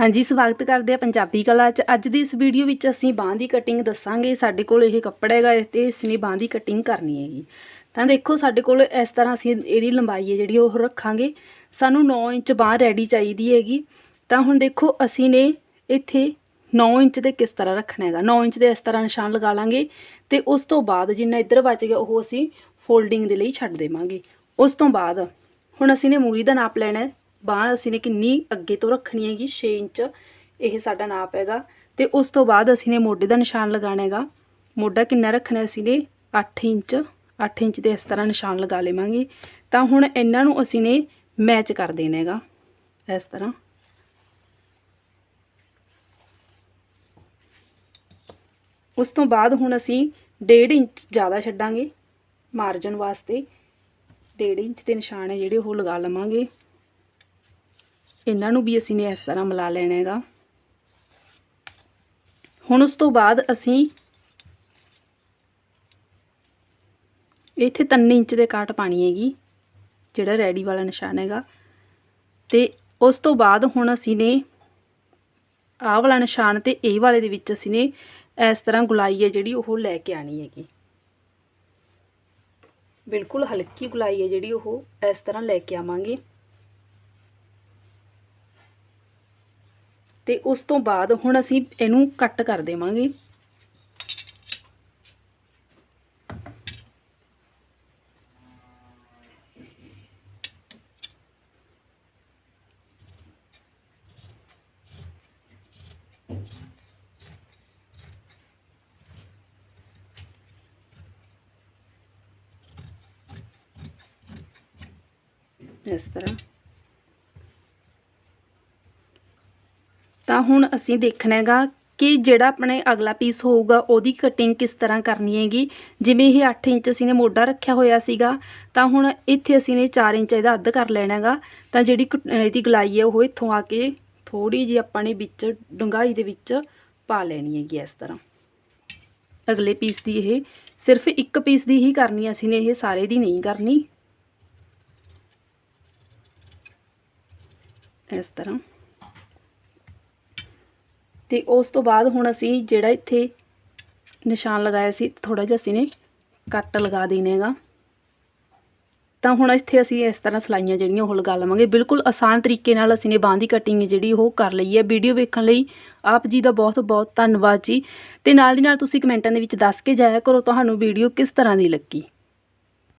ਹਾਂਜੀ, ਸਵਾਗਤ ਕਰਦੇ ਆ ਪੰਜਾਬੀ ਕਲਾ 'ਚ। ਅੱਜ ਦੀ ਇਸ ਵੀਡੀਓ ਵਿੱਚ ਅਸੀਂ ਬਾਂਹ ਦੀ ਕਟਿੰਗ ਦੱਸਾਂਗੇ। ਸਾਡੇ ਕੋਲ ਇਹ ਕੱਪੜਾ ਹੈਗਾ ਇਸ ਤੇ ਇਸ ਨੇ ਬਾਂਹ ਦੀ ਕਟਿੰਗ ਕਰਨੀ ਹੈਗੀ। ਤਾਂ ਦੇਖੋ, ਸਾਡੇ ਕੋਲ ਇਸ ਤਰ੍ਹਾਂ ਅਸੀਂ ਇਹਦੀ ਲੰਬਾਈ ਹੈ ਜਿਹੜੀ ਉਹ ਰੱਖਾਂਗੇ। ਸਾਨੂੰ 9 ਇੰਚ ਬਾਂਹ ਰੈਡੀ ਚਾਹੀਦੀ ਹੈਗੀ। ਤਾਂ ਹੁਣ ਦੇਖੋ, ਅਸੀਂ ਨੇ ਇੱਥੇ 9 ਇੰਚ ਦੇ ਕਿਸ ਤਰ੍ਹਾਂ ਰੱਖਣਾ ਹੈਗਾ। 9 ਇੰਚ ਦੇ ਇਸ ਤਰ੍ਹਾਂ ਨਿਸ਼ਾਨ ਲਗਾ ਲਾਂਗੇ ਤੇ ਉਸ ਤੋਂ ਬਾਅਦ ਜਿੰਨਾ ਇੱਧਰ ਬਚ ਗਿਆ, ਉਹ ਅਸੀਂ ਫੋਲਡਿੰਗ ਦੇ ਲਈ ਛੱਡ ਦੇਵਾਂਗੇ। ਉਸ ਤੋਂ ਬਾਅਦ ਹੁਣ ਅਸੀਂ ਨੇ ਮੂਰੀ ਦਾ ਨਾਪ ਲੈਣਾ ਬਾਂਹ ਅਸੀਂ ਨੇ ਕਿੰਨੀ ਅੱਗੇ ਤੋਂ ਰੱਖਣੀ ਹੈਗੀ 6 ਇੰਚ। ਇਹ ਸਾਡਾ ਨਾਪ ਹੈਗਾ। ਤੇ ਉਸ ਤੋਂ ਬਾਅਦ ਅਸੀਂ ਨੇ ਮੋਢੇ ਦਾ ਨਿਸ਼ਾਨ ਲਗਾਉਣਾ ਹੈਗਾ। ਮੋਢਾ ਕਿੰਨਾ ਰੱਖਣਾ ਅਸੀਂ ਨੇ? 8 ਇੰਚ। 8 ਇੰਚ ਦੇ ਇਸ ਤਰ੍ਹਾਂ ਨਿਸ਼ਾਨ ਲਗਾ ਲਵਾਂਗੇ। ਤਾਂ ਹੁਣ ਇਹਨਾਂ ਨੂੰ ਅਸੀਂ ਨੇ ਮੈਚ ਕਰ ਦੇਣਾ ਹੈਗਾ। ਇਸ ਤਰ੍ਹਾਂ। ਉਸ ਤੋਂ ਬਾਅਦ ਹੁਣ ਅਸੀਂ 1.5 ਇੰਚ ਜ਼ਿਆਦਾ ਛੱਡਾਂਗੇ ਮਾਰਜਨ ਵਾਸਤੇ। 1.5 ਇੰਚ ਦੇ ਨਿਸ਼ਾਨ ਹੈ ਜਿਹੜੇ ਉਹ ਲਗਾ ਲਵਾਂਗੇ। ਇਹਨਾਂ ਨੂੰ ਵੀ ਅਸੀਂ ਨੇ ਇਸ ਤਰ੍ਹਾਂ ਮਿਲਾ ਲੈਣਾ ਹੈਗਾ। ਹੁਣ ਉਸ ਤੋਂ ਬਾਅਦ ਅਸੀਂ ਇੱਥੇ 3 ਇੰਚ ਦੇ ਕਾਟ ਪਾਣੀ ਹੈਗੀ, ਜਿਹੜਾ ਰੈਡੀ ਵਾਲਾ ਨਿਸ਼ਾਨ ਹੈਗਾ। ਤੇ ਉਸ ਤੋਂ ਬਾਅਦ ਹੁਣ ਅਸੀਂ ਨੇ ਆਹ ਵਾਲਾ ਨਿਸ਼ਾਨ ਤੇ ਇਹ ਵਾਲੇ ਦੇ ਵਿੱਚ ਅਸੀਂ ਨੇ ਇਸ ਤਰ੍ਹਾਂ ਗੁਲਾਈ ਹੈ ਜਿਹੜੀ ਉਹ ਲੈ ਕੇ ਆਣੀ ਹੈਗੀ। ਬਿਲਕੁਲ ਹਲਕੀ ਗੁਲਾਈ ਹੈ ਜਿਹੜੀ ਉਹ ਇਸ ਤਰ੍ਹਾਂ ਲੈ ਕੇ ਆਵਾਂਗੇ। ਤੇ ਉਸ ਤੋਂ ਬਾਅਦ ਹੁਣ ਅਸੀਂ ਇਹਨੂੰ ਕੱਟ ਕਰ ਦੇਵਾਂਗੇ। ਇਸ ਤਰ੍ਹਾਂ। ਤਾਂ ਹੁਣ ਅਸੀਂ ਦੇਖਣਾ ਹੈਗਾ ਕਿ ਜਿਹੜਾ ਆਪਣੇ ਅਗਲਾ ਪੀਸ ਹੋਊਗਾ, ਉਹਦੀ ਕਟਿੰਗ ਕਿਸ ਤਰ੍ਹਾਂ ਕਰਨੀ ਹੈਗੀ? ਜਿਵੇਂ ਇਹ 8 ਇੰਚ ਅਸੀਂ ਨੇ ਮੋਢਾ ਰੱਖਿਆ ਹੋਇਆ ਸੀਗਾ, ਤਾਂ ਹੁਣ ਇੱਥੇ ਅਸੀਂ ਨੇ 4 ਇੰਚ ਇਹਦਾ ਅੱਧ ਕਰ ਲੈਣਾ ਹੈਗਾ। ਤਾਂ ਜਿਹੜੀ ਕ- ਇਹਦੀ ਗਲਾਈ ਹੈ ਉਹ ਇੱਥੋਂ ਆ ਕੇ ਥੋੜੀ ਜਿਹੀ ਆਪਾਂ ਨੇ ਵਿੱਚ ਡੂੰਘਾਈ ਦੇ ਵਿੱਚ ਪਾ ਲੈਣੀ ਹੈਗੀ ਇਸ ਤਰ੍ਹਾਂ। ਅਗਲੇ ਪੀਸ ਦੀ ਇਹ, ਸਿਰਫ ਇੱਕ ਪੀਸ ਦੀ ਹੀ ਕਰਨੀ ਹੈ ਅਸੀਂ ਨੇ, ਇਹ ਸਾਰੇ ਦੀ ਨਹੀਂ ਕਰਨੀ। ਇਸ ਤਰ੍ਹਾਂ। ਤੇ ਉਸ ਤੋਂ ਬਾਅਦ ਹੁਣ ਅਸੀਂ ਜਿਹੜਾ ਇੱਥੇ ਨਿਸ਼ਾਨ ਲਗਾਇਆ ਸੀ ਥੋੜਾ ਜਿਹਾ ਅਸੀਂ ਨੇ ਕੱਟ ਲਗਾ ਦੇਣਾ ਹੈਗਾ। ਤਾਂ ਹੁਣ ਇੱਥੇ ਅਸੀਂ ਇਸ ਤਰ੍ਹਾਂ ਸਲਾਈਆਂ ਜਿਹੜੀਆਂ ਉਹ ਲਗਾ ਲਵਾਂਗੇ। ਬਿਲਕੁਲ ਆਸਾਨ ਤਰੀਕੇ ਨਾਲ ਅਸੀਂ ਨੇ ਬਾਂਹ ਦੀ ਕਟਿੰਗ ਜਿਹੜੀ ਉਹ ਕਰ ਲਈ ਹੈ। ਵੀਡੀਓ ਵੇਖਣ ਲਈ ਆਪ ਜੀ ਦਾ ਬਹੁਤ ਬਹੁਤ ਧੰਨਵਾਦ ਜੀ। ਤੇ ਨਾਲ ਦੀ ਨਾਲ ਤੁਸੀਂ ਕਮੈਂਟਾਂ ਦੇ ਵਿੱਚ ਦੱਸ ਕੇ ਜਾਇਆ ਕਰੋ, ਤੁਹਾਨੂੰ ਵੀਡੀਓ ਕਿਸ ਤਰ੍ਹਾਂ ਦੀ ਲੱਗੀ।